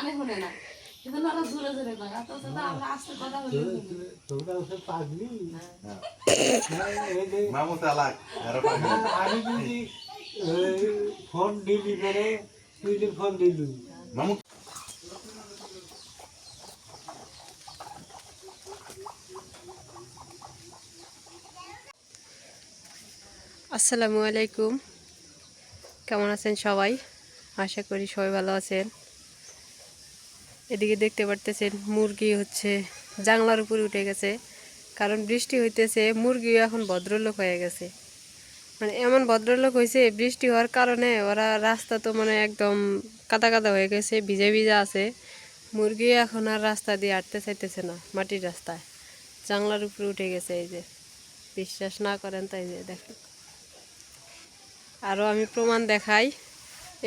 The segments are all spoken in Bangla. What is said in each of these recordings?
কানে শুনে না। কিন্তু ওরা জোরে জোরে কয়। অত তো আমরা আস্তে কথা বলি তোমরা ওসব পাগলি? হ্যাঁ। না, এই যে মামু চালাক আরও পাগল। না, আমি যদি ফোন দিলি করে তুই ফোন দিলু। মামু আসসালামু আলাইকুম। কেমন আছেন সবাই? আশা করি সবাই ভালো আছেন। এদিকে দেখতে পারতেছেন মুরগি হচ্ছে জানলার উপরে উঠে গেছে, কারণ বৃষ্টি হইতেছে, মুরগিও এখন ভদ্রলোক হয়ে গেছে। মানে এমন ভদ্রলোক হয়েছে বৃষ্টি হওয়ার কারণে ওরা রাস্তা তো মানে একদম কাদা কাদা হয়ে গেছে, ভিজে ভিজা আছে। মুরগি এখন আর রাস্তা দিয়ে হাঁটতে চাইতেছে না, মাটির রাস্তায়। জানলার উপরে উঠে গেছে এই যে, বিশ্বাস না করেন তাই যে দেখেন। আরও আমি প্রমাণ দেখাই,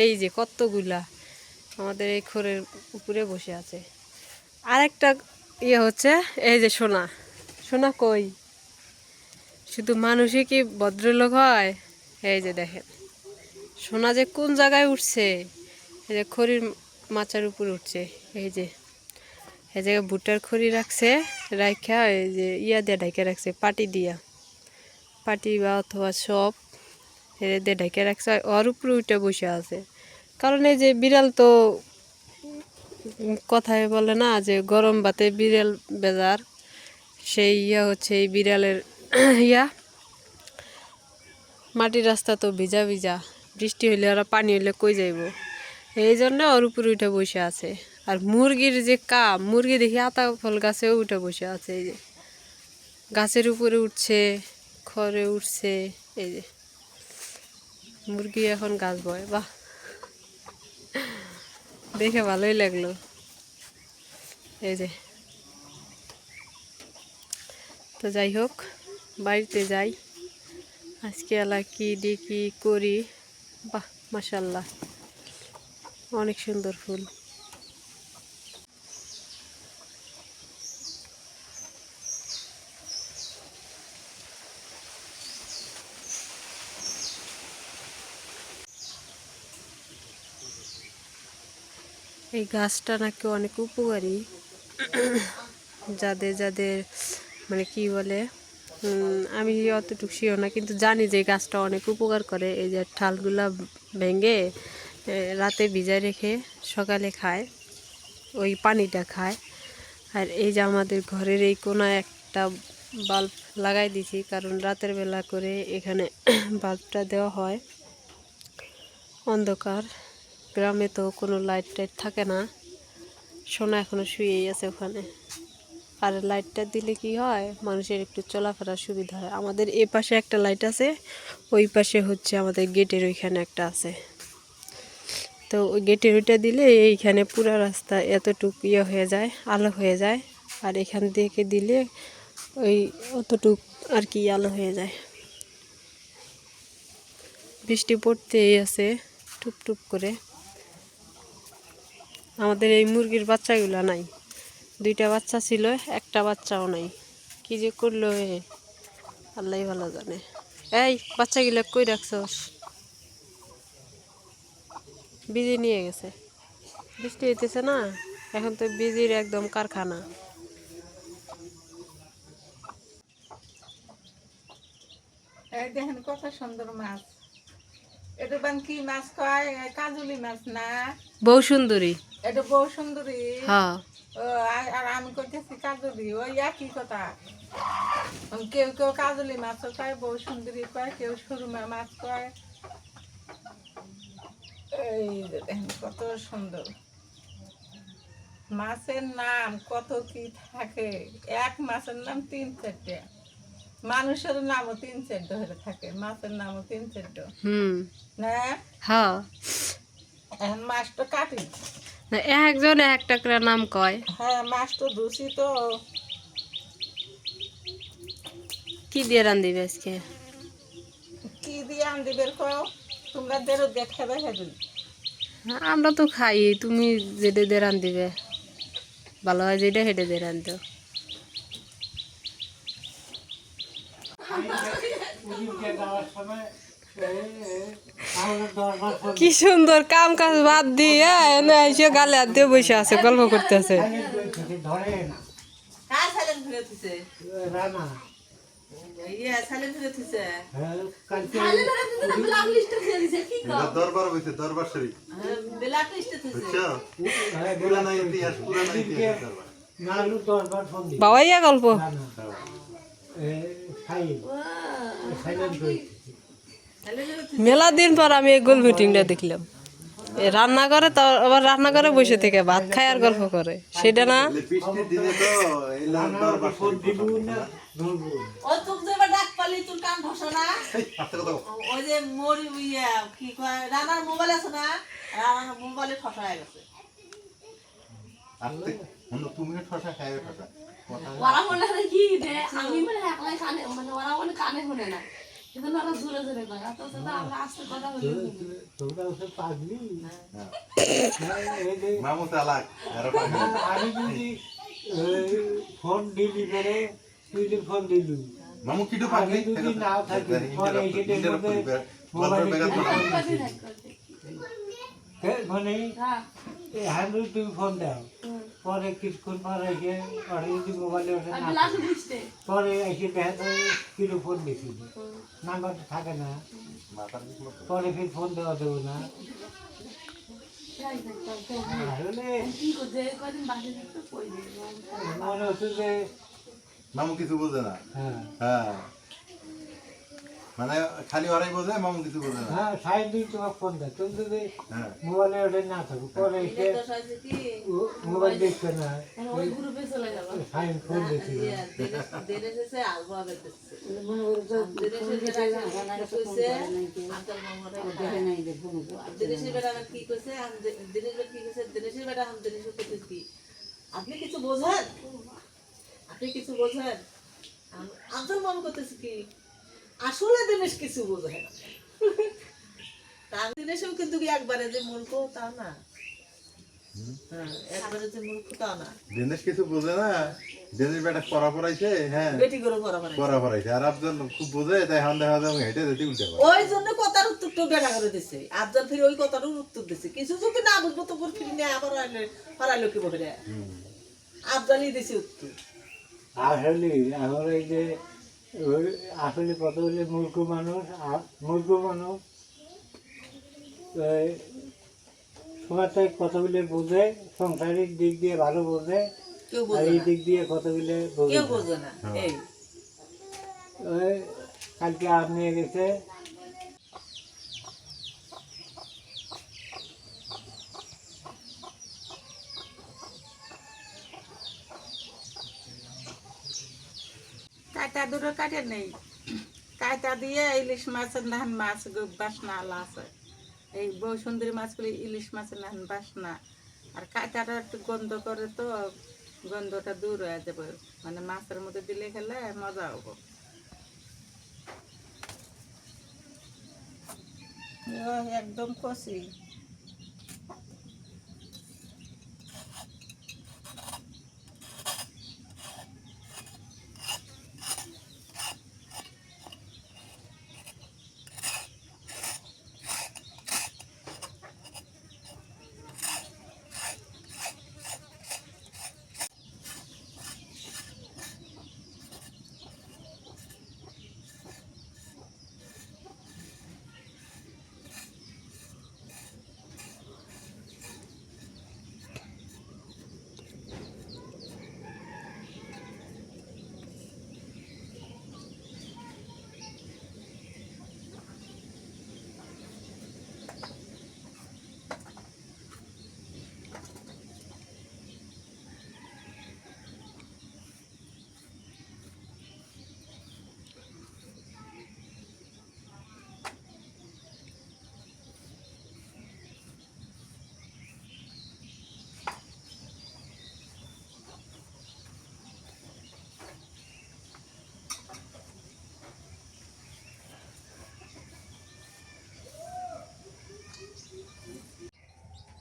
এই যে কতগুলা আমাদের এই খোরের উপরে বসে আছে। আরেকটা ইয়ে হচ্ছে, এই যে সোনা। সোনা কই? শুধু মানুষই কি ভদ্রলোক হয়? এই যে দেখেন। সোনা যে কোন জায়গায় উঠছে? এই যে খড়ির মাচার উপর উঠছে। এই যে, এই জায়গায় ভুট্টার খড়ি রাখছে রাখা এই যে ইয়া দিয়ে ঢাকে রাখছে, পাটি দিয়া। পাটি বা অথবা সব হেরে দিয়ে ঢেকে রাখছে ওর উপরে উঠে বসে আছে। কারণ এই যে বিড়াল তো কথায় বলে না যে গরম ভাতে বিড়াল বেজার, সেই ইয়া হচ্ছে এই বিড়ালের ইয়া। মাটির রাস্তা তো ভিজা ভিজা, বৃষ্টি হইলে ওরা পানি হইলে কই যাইব? এই জন্য ওর উপরে উঠে বসে আছে। আর মুরগির যে কা মুরগি দেখি আতা, ফল গাছেও উঠে বসে আছে, এই যে। গাছের উপরে উঠছে, খড়ে উঠছে, এই যে। মুরগি এখন গাছ বয়, বাহ। দেখে ভালোই লাগল। এই যে। তো যাই হোক, বাড়িতে যাই। আজকে আলা কি দিয়ে করি? বাহ মাসাল্লাহ অনেক সুন্দর ফুল। এই গাছটা নাকি অনেক উপকারী। যাদের যাদের মানে কি বলে আমি অতটুকু শিও না, কিন্তু জানি যে গাছটা অনেক উপকার করে। এই যে ঠালগুলা ভেঙে রাতে ভিজায় রেখে সকালে খায়, ওই পানিটা খায়। আর এই যে আমাদের ঘরের এই কোনায় একটা বাল্ব লাগাই দিছি, কারণ রাতের বেলা করে এখানে বাল্বটা দেওয়া হয়। অন্ধকার। গ্রামে তো কোনো লাইট টাইট থাকে না। সোনা এখনও শুয়েই আছে ওখানে। আর লাইটটা দিলে কি হয়? মানুষের একটু চলাফেরার সুবিধা হয়। আমাদের এ পাশে একটা লাইট আছে, ওই পাশে হচ্ছে আমাদের গেটের ওইখানে একটা আছে। তো ওই গেটের ওইটা দিলে এইখানে পুরো রাস্তা এতটুক ইয়ে হয়ে যায়, আলো হয়ে যায়। আর এখান থেকে দিলে ওই অতটুক আর কি আলো হয়ে যায়। বৃষ্টি পড়তেই আছে টুপ টুপ করে। আমাদের এই মুরগির বাচ্চাগুলো নাই। দুইটা বাচ্চা ছিল, একটা বাচ্চাও নাই। কি যে করল এ? আল্লাহ ভালো জানে। এই, বাচ্চাগুলো কই রাখছস? বিজি নিয়ে গেছে। বৃষ্টি হইতেছে না? এখন তো বিজির একদম কারখানা। দেখেন কত সুন্দর মাছ। এটা বান কি মাছ কয় কাজুলি মাছ না। বউ সুন্দরী। এটা বউ সুন্দরী। হ্যাঁ। আর- আমি কইতেছি কাজুলি ওই একই কথা। কেউ কেউ কাজুলি মাছ কয় বউ সুন্দরী কয় কেউ সুরমা মাছ কয় এই কত সুন্দর। মাছের নাম কত কি থাকে? এক মাছের নাম তিন চারটে। মানুষের নামও তিন চারটে হয়ে থাকে মাছের নামও তিন চারটে। হুম। না? হ্যাঁ এখন মাছ তো কাটি। না একজন একটা করে নাম কয়। হ্যাঁ মাছ তো ধুসি তো। কি দিয়ে রান্ধিবে আজকে? কি দিয়ে দিবের কও? তোমরা দেরো দেখে দেখে আমরা তো খাই তুমি যেটা দিয়ে রান্ধিবে ভালো হয় যেটা হেঁটে দিয়ে রান্ধো ওদিনকে যাওয়ার সময় আমরা দরবার ফোন কি সুন্দর কাম কাজ বাদ দিয়ে এনে এসে গালে হাত দিয়ে বসে আছে গল্প করতেছে। সাইলেন্ট করে ধরে না কার সাইলেন্ট ফিরে থিছে রানা সাইলেন্ট ফিরে থিছে হ্যাঁ, দরবার হইছে দরবার শরীফ। লিস্টে বুঝছ? হ্যাঁ, পুরানা ইতিহাস পুরানা ইতিহাস দরবার। নালু দরবার ফোন দিই বাবাইয়া গল্প। মেলা দিন পর আমি এই গোল মিটিংটা দেখলাম। এ রান্না করে তো আবার রান্না করে বসে থেকে ভাত খায় আর গল্প করে। সেটা না? ঠসা ঠসা ওরা মনে হয় কি রে আমি মানে একলাই কানে মানে ওরা মনে কানে শুনে না কিন্তু ওরা জোরে জোরে কয় অত তো আমরা আস্তে কথা বলি তোমরা ওসে পাগলি হ্যাঁ। হ্যাঁ, এই যে মামু চালাক আমি যদি ফোন দিলি করে তুই ফোন দিলু মামু কিটো পাগলি যদি নাও থাকি পরে এসে দেখব যে মোবাইলে করতে থাক করতে হে, মানে হ্যাঁ হ্যান্ডেল তুমি ফোন দাও পরে কিছুক্ষণ পরে এসে যদি মোবাইলে ওঠে না পরে এসে দেখা যায় কিলো ফোন দিছিল নাম্বার থাকে না। পরে ফির ফোন দেওয়া দেবো না। মনে হচ্ছে যে মামু কিছু বোঝে না। হ্যাঁ। হ্যাঁ। মানে খালি ওরাই বোঝে মামু কিছু বোঝে না। হ্যাঁ সাইড দিয়ে তোমার ফোন দেয় তুমি যদি হ্যাঁ। মোবাইলে ওঠে না থাকো পরে এসে মোবাইল দেখছে না। মানে ওই গ্রুপে চলে গেল। সাইন ফোন ইয়া দেনে দেনে এসে কইছে? আঙ্কেল মামারে দিনেশের বেটা কি কইছে? আমি কি কইছে? বেটা আমি দিনেশের কইছে কি? আপনি কিছু বোঝেন? আপনি কিছু বোঝেন? আম- আব্দুল মামু করতেছে কি? আসলে দিনেশ কিছু বোঝে না। তা দিনেশেও কিন্তু কি একবারে যে মূর্খ তা না। হ্যাঁ একবারে যে মূর্খ তা না। দিনেশ কিছু বোঝে না। দিনেশ বেটা পড়া পড়াইছে হ্যাঁ। বেটি করে পড়া মানে পড়া পড়াইছে। আর আফজাল খুব বোঝে তাই হান দেখা যায় হেঁটে যেতে উল্টে ওই জন্য কথার বেড়া করে দিছে। আফজাল ফিরে ওই উত্তর দিছে। কিছু যদি না বুঝব তো ফিরে নিয়ে আবার হারাইলো কি বলে? আফজালই দিছে উত্তর। আসলে এখন এই যে আসলে কত হলে মূর্খ মানুষ আর মূর্খ মানুষ। ওই সমাজে কতগুলো বোঝে সংসারিক দিক দিয়ে ভালো বোঝে আর এই দিক দিয়ে কতগুলো বোঝে বোঝে না ওই কালকে আপনি গেছে কাটা দুটো কাটে নেই। কাটা দিয়ে ইলিশ মাছের নাহান মাছ বাসনা আলা আছে। এই বউ সুন্দরী মাছগুলি ইলিশ মাছের নাহান বাসনা। আর কাটাটা একটু গন্ধ করে তো গন্ধটা দূর হয়ে যাবে। মানে মাছের মধ্যে দিলে খেলে মজা হব। একদম কষি।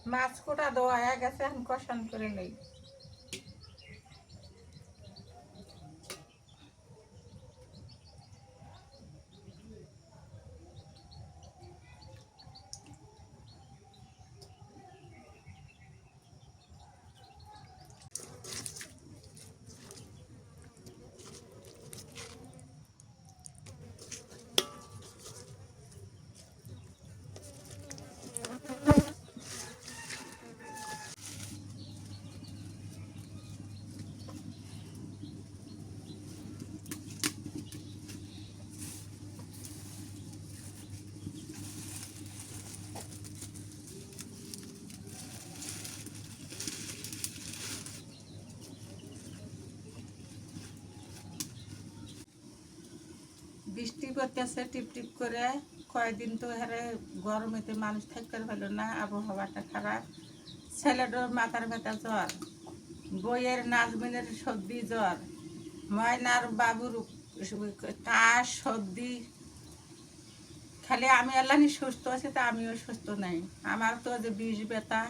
মাছ কোটা দেওয়া হয়ে গেছে এখন কষান করে নেই বৃষ্টি করতেছে টিপ টিপ করে। কয়েকদিন তো হারে গরমেতে মানুষ থাকতে পারল না, আবহাওয়াটা খারাপ। ছেলেটার মাথার ব্যথা জ্বর, বইয়ের নাজমিনের সর্দি জ্বর, ময়নার বাবুর কাশ, সর্দি। খালি আমি আল্লাহনি সুস্থ আছি, তা আমিও সুস্থ নাই। আমার তো যে বিষ ব্যথা,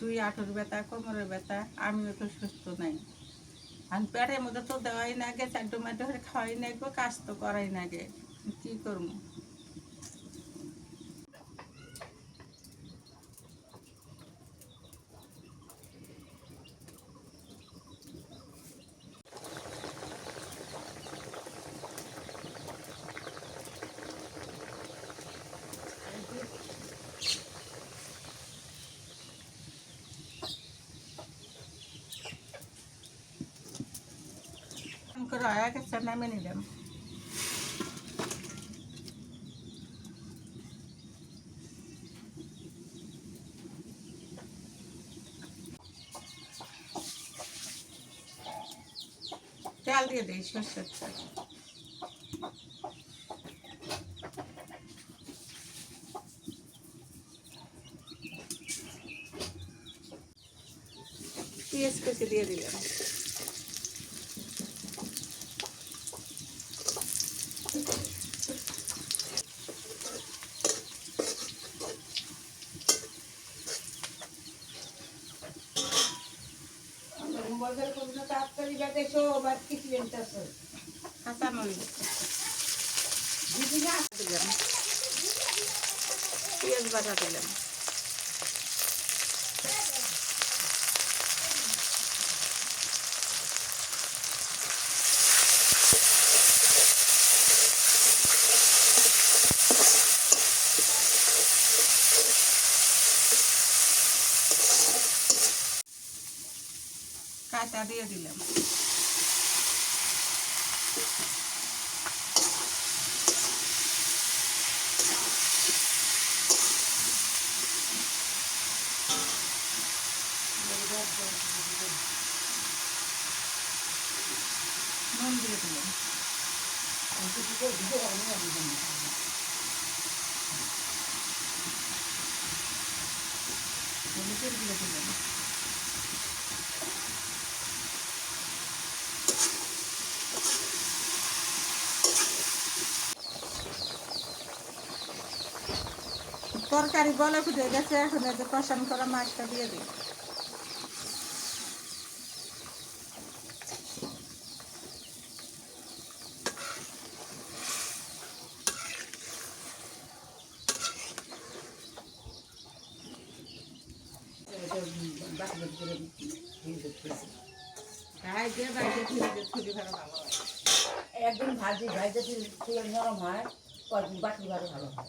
দুই আঁটুর ব্যথা, কোমরের ব্যথা, আমিও তো সুস্থ নাই। আর পেটের মধ্যে তো দেওয়াই না গে চার টমেটো খাওয়াই না গো কাজ তো করাই না গে কি করব? করে হয়ে গেছে নামে নিলাম তেল দিয়ে দিই সর্ষের তেল পেঁয়াজ কুচি দিয়ে দিলাম কাঁচা মরিচ দিলাম। পেঁয়াজ বাটা দিলাম। কাঁচা দিয়ে দিলাম নুন দিয়ে দিলাম হলুদের গুঁড়ো দিলাম তরকারি বলে ফুটে গেছে, এখন যে কষান করা মাছটা দিয়ে দিই। একদিন ভাজি তেল নরম হয় ভালো ভালো হয়।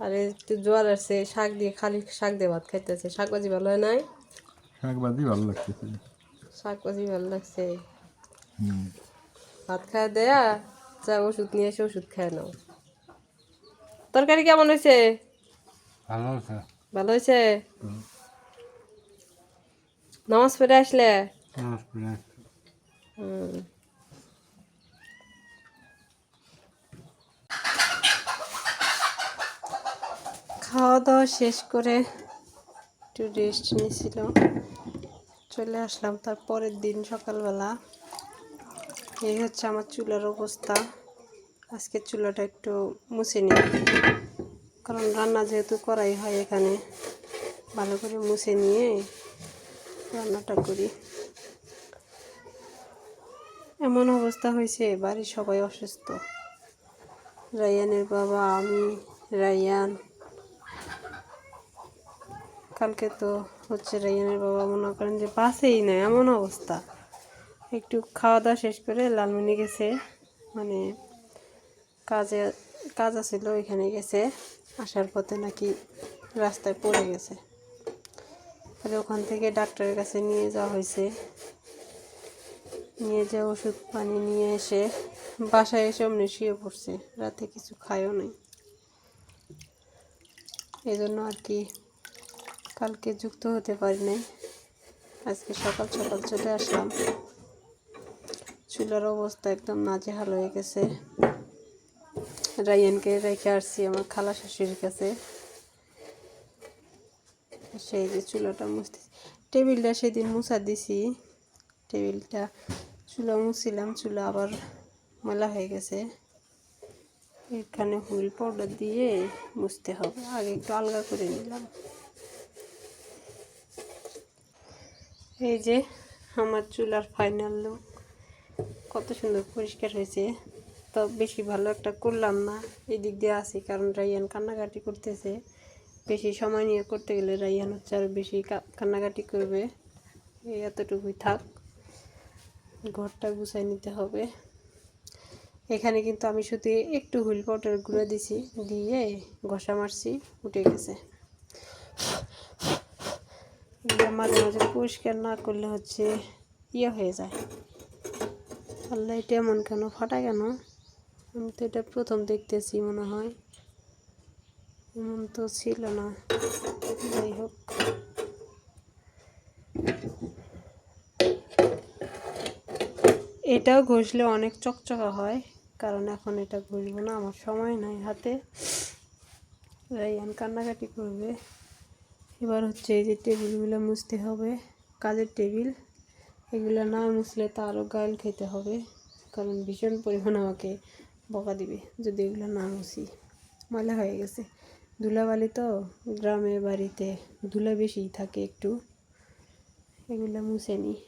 আর একটু জোয়ার আসছে শাক দিয়ে খালি শাক দিয়ে ভাত খাইতেছে। শাক ভাজি ভালো হয় নাই? শাক বাদি ভালো লাগতেছে। শাক ভাজি ভালো লাগছে। ভাত খাওয়া দেয়া যা ওষুধ নিয়ে এসে ওষুধ খায় নাও। তরকারি কেমন হয়েছে? ভালো আছে ভালো হয়েছে? নামাজ পড়ে আসলে? হুম। খাওয়া দাওয়া শেষ করে একটু রেস্ট নিয়েছিল। চলে আসলাম তার পরের দিন সকালবেলা। এই হচ্ছে আমার চুলার অবস্থা। আজকে চুলাটা একটু মুছে নিই। কারণ রান্না যেহেতু করাই হয় এখানে, ভালো করে মুছে নিয়ে রান্নাটা করি। এমন অবস্থা হয়েছে, বাড়ির সবাই অসুস্থ। রায়ানের বাবা, আমি, রায়ান। কালকে তো হচ্ছে রায়ানের বাবা মনে করেন যে বাসেই না এমন অবস্থা। একটু খাওয়া দাওয়া শেষ করে লালমনি গেছে মানে কাজে, কাজ আছিল, ওইখানে গেছে, আসার পথে নাকি রাস্তায় পড়ে গেছে। পরে ওখান থেকে ডাক্তারের কাছে নিয়ে যাওয়া হয়েছে। নিয়ে যা ওষুধ পানি নিয়ে এসে বাসায় এসে অমনি শুয়ে পড়ছে, রাতে কিছু খায়ও নাই। এই জন্য আর কি কালকে যুক্ত হতে পারি নাই। আজকে সকাল সকাল চলে আসলাম। চুলার অবস্থা একদম নাজেহাল হয়ে গেছে। রায়ানকে রেখে আসছি আমার খালা শাশুড়ির কাছে। সেই যে চুলাটা মুছতে টেবিলটা সেদিন মুছা দিছি। টেবিলটা চুলা মুছিলাম, চুলা আবার ময়লা হয়ে গেছে। এখানে হুইল পাউডার দিয়ে মুছতে হবে। আগে একটু আলগা করে নিলাম। এই যে আমার চুলার ফাইনাল লুক কত সুন্দর পরিষ্কার হয়েছে। তো বেশি ভালো একটা করলাম না। এদিক দিয়ে আসি কারণ রাইয়ান কান্নাকাটি করতেছে। বেশি সময় নিয়ে করতে গেলে রাইয়ান হচ্ছে আরও বেশি কান্নাকাটি করবে। এই এতটুকুই থাক। ঘরটা গুছাই নিতে হবে। এখানে কিন্তু আমি শুধু একটু হুইল পাউডার গুঁড়ো দিছি, দিয়ে ঘষা মারছি, উঠে গেছে এগুলো মাঝে মাঝে পরিষ্কার না করলে হচ্ছে ইয়ে হয়ে যায়। আল্লাহ এটা এমন কেন? ফাটা কেন? আমি তো এটা প্রথম দেখতেছি মনে হয়। এমন তো ছিল না। যাই হোক। এটাও ঘষলে অনেক চকচকা হয়, কারণ এখন এটা ঘষবো না, আমার সময় নাই হাতে। রাইয়ান কান্নাকাটি করবে। এবার হচ্ছে এই যে টেবিলগুলো মুছতে হবে, কাজের টেবিল, এগুলো না মুছলে তো আরও গাল খেতে হবে, কারণ ভীষণ পরিমাণ আমাকে বকা দিবে যদি এগুলো না মুছি। ময়লা হয়ে গেছে। ধুলাবালি তো গ্রামে বাড়িতে ধুলা বেশি থাকে একটু, এগুলো মুছে নিই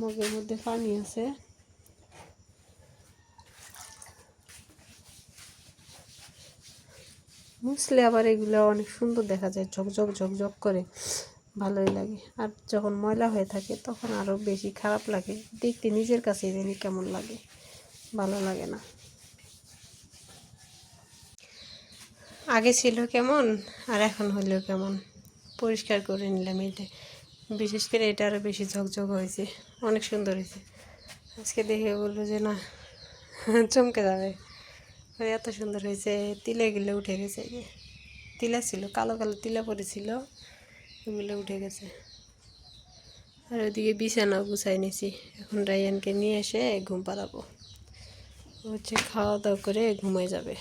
মগের মধ্যে পানি আছে। মুছলে আবার এগুলো অনেক সুন্দর দেখা যায়, ঝকঝক ঝকঝক করে। ভালোই লাগে। আর যখন ময়লা হয়ে থাকে তখন আরও বেশি খারাপ লাগে। দেখতে নিজের কাছে জানি কেমন লাগে। ভালো লাগে না। আগে ছিল কেমন, আর এখন হলেও কেমন? পরিষ্কার করে নিলাম এটা বিশেষ করে এটা আরও বেশি ঝকঝক হয়েছে। অনেক সুন্দর হয়েছে। আজকে দেখে বলল যে না, চমকে যাবে। এত সুন্দর হয়েছে, তিলে গিলে উঠে গেছে যে। তিলা ছিল, কালো কালো তিলা পড়েছিল এগুলো উঠে গেছে। আর ওইদিকে বিছানাও গুছাই নিছি। এখন রায়ানকে নিয়ে এসে ঘুম পাড়াবো। হচ্ছে খাওয়া দাওয়া করে ঘুমাই যাবে।